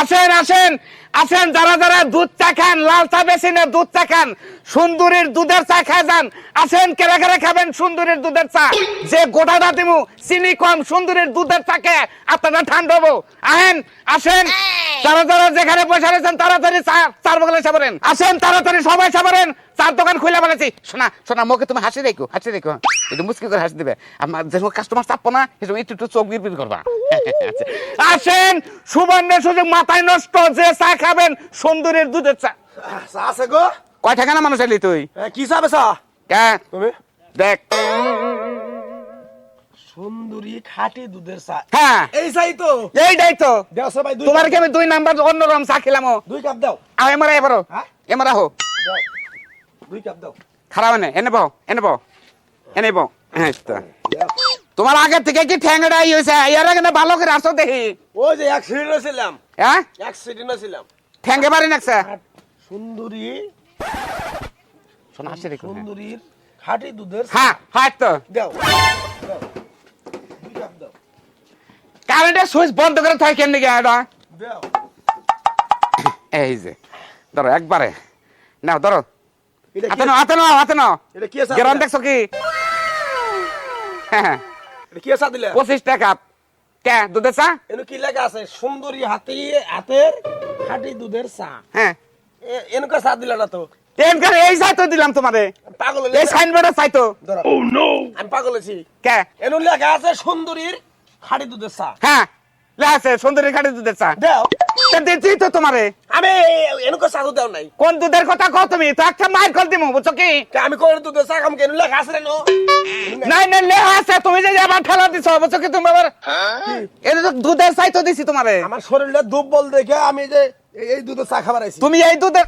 আসেন আসেন আসেন, যারা যারা দুধ চা খান, লাল চা বেশি না দুধ চা খান, সুন্দরীর দুধের চা খায় যান। আসেন কেরা কেরা খাবেন সুন্দরীর দুধের চা। যে গোটাটা দিমু, চিনি কম, সুন্দরীর দুধের চা খেয়ে আপনারা ঠান্ডা হব আহেন, আসেন যারা যারা যেখানে পয়সা রয়েছেন তাড়াতাড়ি চার বগলে সাবারেন। আসেন তাড়াতাড়ি সবাই সাবারেন। চার দোকান খুলে বলেছি শোনা শোনা মুখে তুমি হাসি রেখো হাসি রেখো একটু মুসকি করে হাসি দিবে। আমার যে কাস্টমার চাপবো না সেসব একটু একটু চোখ বিরবির করবা। আসেন সুবর্ণ সুযোগ মাথায় নষ্ট যে চা খাবেন সুন্দরীর দুধের চা। চা আছে গো। কয় টাকা না মানুষ এলি তুই? কি চাবে চা কে? তুমি? দেখ। সুন্দরী খাঁটি দুধের চা। হ্যাঁ। এই চাই তো। এইটাই তো। দেও সবাই দুই তোমার কি আমি দুই নাম্বার অন্যরকম চা খেলাম দুই কাপ দাও। আর এমারা এবারও হ্যাঁ? এমারা হো দুই কাপ দাও। খারাপ এনে এনে বো এনে বো এনে বো হ্যাঁ। তোমার আগে থেকে কি ঠ্যাংটা ই হয়েছে এর আগে না ভালো করে আসো দেখি। ওই যে এক সিটি ছিলাম হ্যাঁ? এক সিটি ছিলাম ঠ্যাঙ্গে বাড়ি নাকছে? সুন্দরী শোনা হ্যাঁ। সুন্দরীর খাঁটি দুধের। হ্যাঁ হ্যাঁ তো। দাও দাও দুই কাপ দাও কারেন্টের সুইচ বন্ধ করে থাকে কেন নাকি এটা এই যে ধরো একবারে। নাও ধরো। হাতে নাও হাতে নাও হাতে নাও। গেরান দেখছ কি? হ্যাঁ। এটা কি চা দিলে পঁচিশ টাকা। কে দুধের চা? এনো কি লেখা আছে? সুন্দরী হাতি হাতের খাঁটি দুধের চা। হ্যাঁ। এ- এনকা চা দিলা না তো? এনকার এই চাই তো দিলাম তোমারে। পাগল এই। সাইনবোর্ডে চাই তো। ধরো। আমি পাগল হয়েছি। কে? এনো লেখা আছে সুন্দরীর খাঁটি দুধের চা। হ্যাঁ লেখা সুন্দরী দুধের চা। দাও। তা দিচ্ছি তো তোমারে। আমি এনকা চা তো দাও নাই। কোন দুধের কথা কও তুমি? তো একটা মাইর কল দিমু বুঝছ কি? আমি কোন দুধের চা খাম কেন? লেখা আছে নো। নাই লেখা আছে। তুমি যে আবার ঠেলা দিছো বুঝছ কি? তুমি আবার এটা তো দুধের চাই তো দিছি তোমারে। আমার শরীরটা দুর্বল দেখে আমি যে এই- দুধের চা খাবার আইছি। তুমি এই দুধের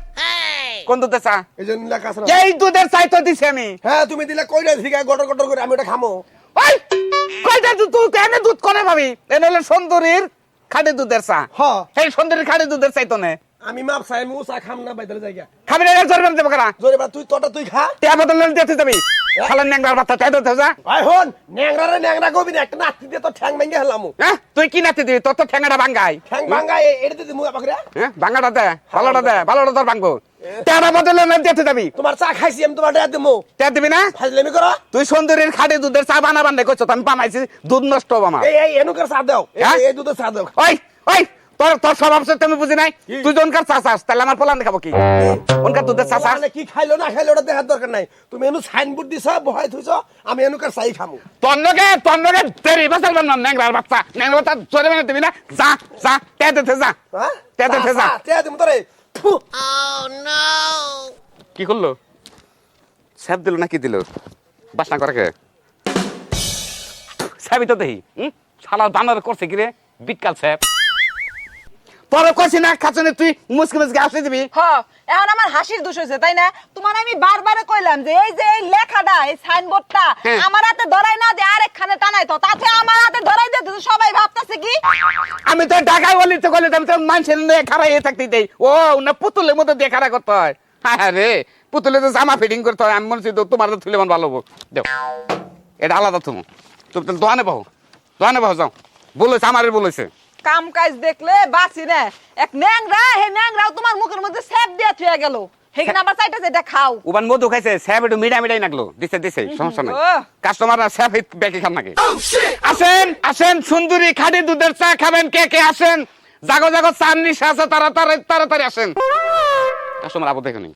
কোন দুধের চা? এই জন্য লেখা আছে এই দুধের চাই তো দিছি আমি। হ্যাঁ তুমি দিলে কইরা ঠিক গটর গটর করে আমি ওটা খামো। ওই! দুধ তুই দুধ করে ভাবি এনে হলো সুন্দরীর খাটি দুধের চা। হ্যাঁ এই সুন্দরীর খাটি দুধের চাই তো নে আমি মাপ চাই ও চা খাম না জায়গা খাবি না কারা? জোরে বা তুই তোটা তুই খা। তে বদল দিতে যাবি। খালার ন্যাংরার বাচ্চা তাই তো যা। ভাই হন ন্যাংরা রে ন্যাংরা কবি না একটা নাতি দিয়ে তো ঠ্যাং ভেঙে হেলাম। হ্যাঁ তুই কি নাতি দিবি? তোর তো ভাঙ্গাই ঠ্যাং ভাঙা এটা দিদি মুখ পাকড়া হ্যাঁ ভাঙ্গাটা দে ভালোটা দে ভালোটা তোর ভাঙবো তেরা বদলে না দিতে যাবি। তোমার চা খাইছি আমি তোমার ডেয়া দেবো তে দিবি না? ফাজলামি করো। তুই সুন্দরীর খাটি দুধের চা বানা বান্ধে করছ আমি পামাইছি দুধ নষ্ট হব আমার। এই এই এনুকের চা দাও। এই- হ্যাঁ? দুধের চা দাও। ওই ওই তোর তোর স্বভাব সত্যি আমি বুঝি নাই। তুই জনকার চা চাস তাহলে আমার পোলান দেখাবো কি? ওনকার দুধের চা চাস? মানে কি খাইলো না খাইলো ওটা দেখার দরকার নাই। তুমি এনু সাইনবোর্ড দিছ বহাই থইছ আমি এনুকের চাই খামু। তন্নকে তন্নকে তেরি বাসাল বান ন্যাংরার বাচ্চা। ন্যাংরা বাচ্চা চলে মানে দিবি না? যা যা তে দে যা। হ্যাঁ? তে দে যা তে দিম তোরে ফু। কি করল? স্যাপ দিল না কি দিল? বাসনা করে স্যাপই তো দেখি হুম? শালা বানর করছে কি রে? বিটকাল স্যাপ। তোর কইছি না খাচ্ছনে তুই মুসকে মুসকে আসে দিবি। হ এখন আমার হাসির দোষ হয়েছে তাই না? তোমার আমি বারবারে কইলাম যে এই যে এই লেখাটা এই সাইনবোর্ডটা হ্যাঁ। আমার হাতে ধরাই না যে আরেকখানে টানাই তো তাতে আমার হাতে ধরাই দিছে, সবাই ভাবতাছে কি? আমি তো ঢাকায় বলি তো বলি আমি তো মানুষের নিয়ে খারাপ হয়ে থাকতে দেই। ও না পুতুলের মতো দিয়ে খারাপ করতে হয়। হ্যাঁ রে পুতুলে তো জামা ফিটিং করতে হয় আমি মনে হচ্ছি তোমার তো তুলে মন ভালো হব। এটা আলাদা তুমি তুমি তাহলে দোকানে পাও দোকানে পাও যাও। বলেছে আমারে বলেছে কাম কাজ দেখলে বাঁচি না। এক ন্যাংরা হে ন্যাংরাও তোমার মুখের মধ্যে সেপ দিয়ে থুয়ে গেল। হেখানে আবার চাইতেছে এটা খাও। উবান মধু খাইছে স্যাপ একটু মিডাই মিডাই নাগলো দিছে দিছে সমস্যা নাই। কাস্টমাররা স্যাপ ব্যাকে খান নাকি? আসেন আসেন সুন্দরী খাঁটি দুধের চা খাবেন কে কে আসেন। জাগো জাগো চার নিশা আছে তাড়াতাড়ি তাড়াতাড়ি আসেন। কাস্টমার আপদ নেই